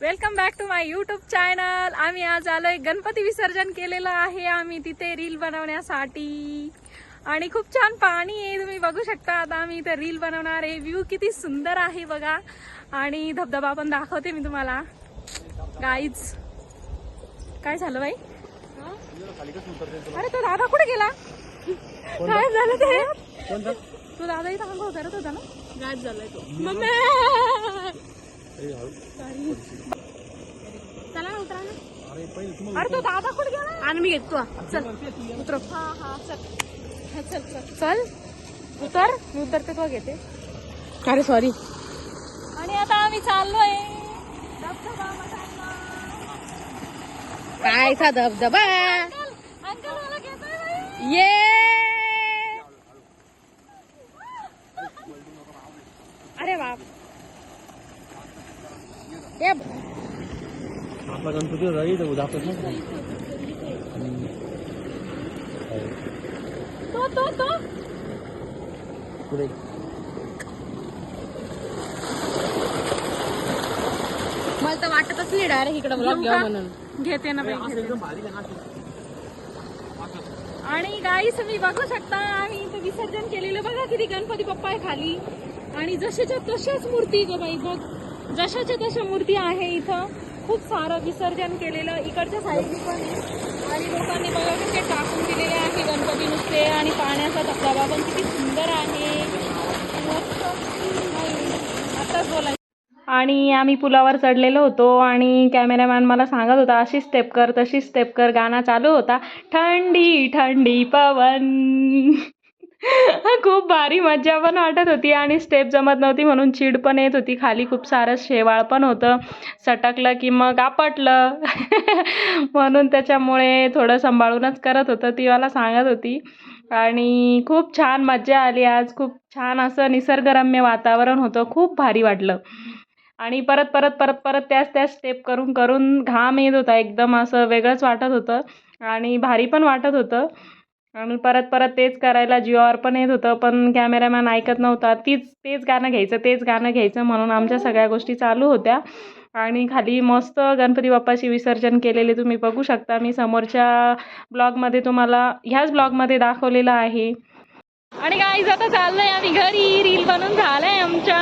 Welcome back to my YouTube channel आम्ही आज आलोय गणपती विसर्जन केलेलं आहे. आम्ही तिथे रील बनवण्यासाठी. आणि खूप छान पाणी आहे तुम्ही बघू शकता. आता आम्ही इथे रील बनवणार आहे. व्ह्यू किती सुंदर आहे बघा. आणि धबधबा पण दाखवते मी तुम्हाला. गाईज काय झालं बाई? अरे तो दादा कुठे गेला? काय झालं ते. तो दादा इथं होता ना? गायब झालाय तो. मम्मी! चला ना उतरा ना. अरे तो दादा कुठे गेला? आणि मी घेतो. चल. उतर. हा हा चल. हा, चल चल. चल. उतर. मी उतरते तो घेते. अरे सॉरी आणि आता आम्ही चाललोय. कायचा धबधबा? आपला गणपती राहील तर उद्या आपण तो तो तो. पुढे. मला तर वाटतच नाही डायरेक्ट इकडे ब्लॉग म्हणून. घेते ना बाई. आणि गाईस तुम्ही बघू शकता आम्ही इथं विसर्जन केलेलं. बघा किती गणपती बाप्पा आहे खाली. आणि जशाच्या तशाच मूर्ती ग बाई बघ. जशाच्या तशा मूर्ती आहे इथं. खूप सारं विसर्जन केलेलं. इकडच्या साईडनी पण आणि लोकांनी बघा कसे टाकून दिलेले आहे गणपती नुसते आणि पाण्याचा धबधबा पण किती सुंदर आहे. आताच बोला आणि आम्ही पुलावर चढलेलो होतो आणि कॅमेरामॅन मला सांगत होता अशी स्टेप कर तशी स्टेप कर. गाणं चालू होता. थंडी थंडी पवन. खूप भारी मज्जा पण वाटत होती आणि स्टेप जमत नव्हती म्हणून चीड पण येत होती. खाली खूप सारं शेवाळ पण होतं. सटकलं की मग आपटलं. म्हणून त्याच्यामुळे थोडं सांभाळूनच करत होतं ती मला सांगत होती. आणि खूप छान मज्जा आली आज. खूप छान असं निसर्गरम्य वातावरण होतं. खूप भारी वाटलं. आणि परत परत परत परत त्याच त्याच स्टेप करून करून घाम येत होता. एकदम असं वेगळंच वाटत होतं. आणि भारी पण वाटत होतं. आणि परत परत तेच करायला जीवावर पण येत होतं पण कॅमेरामॅन ऐकत नव्हता. तीच तेच गाणं घ्यायचं तेच गाणं घ्यायचं म्हणून आमच्या सगळ्या गोष्टी चालू होत्या. आणि खाली मस्त गणपती बाप्पाची विसर्जन केलेले तुम्ही बघू शकता. मी समोरच्या ब्लॉगमध्ये तुम्हाला ह्याच ब्लॉगमध्ये दाखवलेलं आहे. आणि गाईज आता चाललोय आम्ही घरी. रील बनून झालंय आमच्या.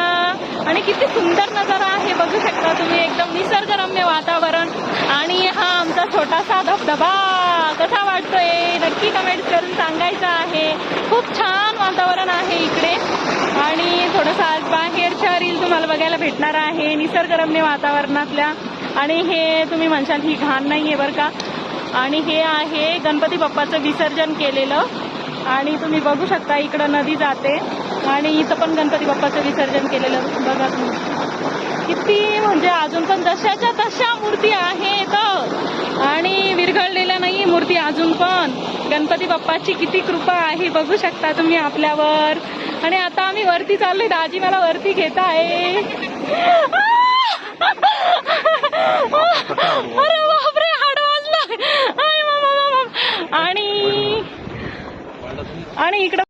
आणि किती सुंदर नजारा आहे बघू शकता तुम्ही. एकदम निसर्गरम्य वातावरण. आणि हा आमचा छोटासा धबधबा. कसा वाटतोय? नक्की कमेंट करून सांगायचं आहे. खूप छान वातावरण आहे इकडे. आणि थोडंसं आज बाहेरच्या रील तुम्हाला बघायला भेटणार आहे निसर्गरम्य वातावरणातल्या. आणि हे तुम्ही म्हणशाल ही घाण नाही आहे बरं का? आणि हे आहे गणपती बाप्पाचं विसर्जन केलेलं. आणि तुम्ही बघू शकता इकडं नदी जाते. आणि इथं पण गणपती बाप्पाचं विसर्जन केलेलं बघा तुम्ही. किती म्हणजे अजून पण जशाच्या तशा मूर्ती आहेत. आणि विरघळलेल्या अजून पण. गणपती बाप्पाची किती कृपा आहे बघू शकता तुम्ही आपल्यावर. आणि आता आम्ही वरती चाललोय दाजी मला वरती घेत आहे बापरे आणि आणि इकडं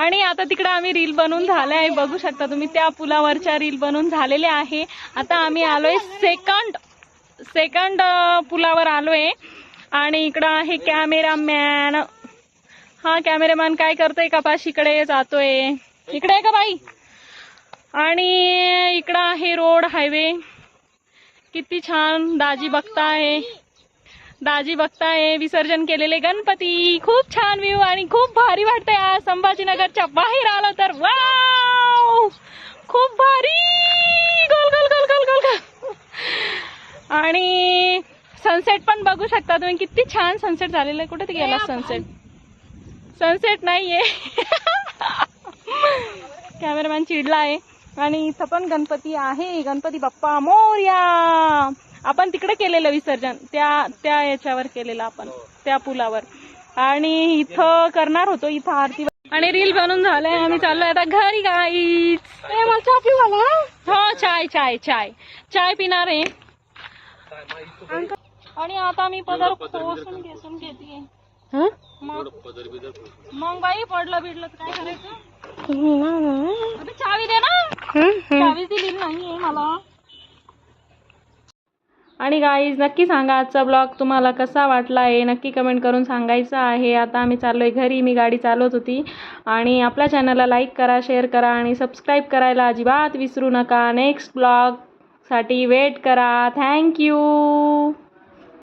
आणि आता तिकडं आम्ही रील बनवून झाले आहे. बघू शकता तुम्ही त्या पुलावरच्या रील बनवून झालेल्या आहे. आता आम्ही आलोय सेकंड सेकंड पुलावर आलोय. आणि इकडं आहे कॅमेरामॅन. हा कॅमेरामॅन काय करतोय कपाशीकडे जातोय. इकडे आहे का बाई? आणि इकडं आहे रोड हायवे. किती छान दाजी बघताय. दाजी बघताय विसर्जन केलेले गणपती. खूप छान व्ह्यू आणि खूप भारी वाटतंय आज संभाजीनगरच्या बाहेर आलो तर. वाव खूप भारी! गोल गोल गोल गोल गोल गोल. आणि सनसेट पण बघू शकता तुम्ही. किती छान सनसेट झालेलं आहे. कुठे ते गेला सनसेट सनसेट नाहीये. कॅमेरामॅन चिडला आहे. आणि इथं पण गणपती आहे. गणपती बाप्पा मोर्या. आपण तिकडे केलेलं विसर्जन. त्या त्या याच्यावर केलेलं आपण. त्या पुलावर. आणि इथं करणार होतो. इथं आरती आणि रील बनवून झालंय. आम्ही चाललोय आता घरी गाई मला चहा पिऊ घाला. हो चाय चाय चाय. चाय पिणार आहे. आणि आता मी पदर खोसून घेसून घेते मग? मग बाई पडलं बिडलं तर काय करायचं? अबे चावी दे ना. चावी दिली नाही मला. आणि गाईज नक्की सांगा आजचा ब्लॉग तुम्हाला कसा वाटला आहे नक्की कमेंट करून सांगायचं आहे. आता आम्ही चाललो आहे घरी. मी गाडी चालवत होती. आणि आपल्या चॅनलला लाईक करा शेअर करा आणि सबस्क्राईब करायला अजिबात विसरू नका. नेक्स्ट ब्लॉगसाठी वेट करा. Thank you